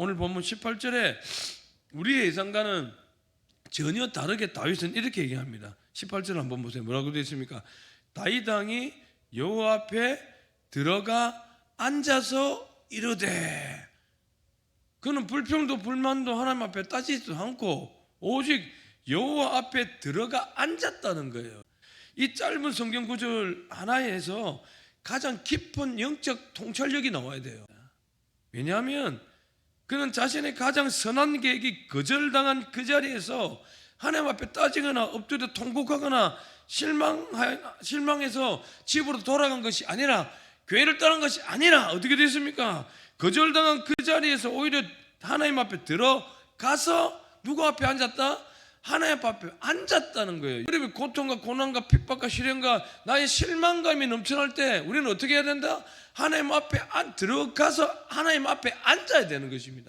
오늘 본문 18절에 우리의 예상과는 전혀 다르게 다윗은 이렇게 얘기합니다. 18절 한번 보세요. 뭐라고 되어 있습니까? 다윗 왕이 여호와 앞에 들어가 앉아서 이르되 그는 불평도 불만도 하나님 앞에 따지지도 않고 오직 여호와 앞에 들어가 앉았다는 거예요. 이 짧은 성경 구절 하나에서 가장 깊은 영적 통찰력이 나와야 돼요. 왜냐하면 그는 자신의 가장 선한 계획이 거절당한 그 자리에서 하나님 앞에 따지거나 엎드려 통곡하거나 실망 실망해서 집으로 돌아간 것이 아니라 교회를 떠난 것이 아니라 어떻게 됐습니까? 거절당한 그 자리에서 오히려 하나님 앞에 들어가서 누구 앞에 앉았다? 하나님 앞에 앉았다는 거예요. 그러면 고통과 고난과 핍박과 시련과 나의 실망감이 넘쳐날 때 우리는 어떻게 해야 된다? 하나님 앞에 안 들어가서 하나님 앞에 앉아야 되는 것입니다.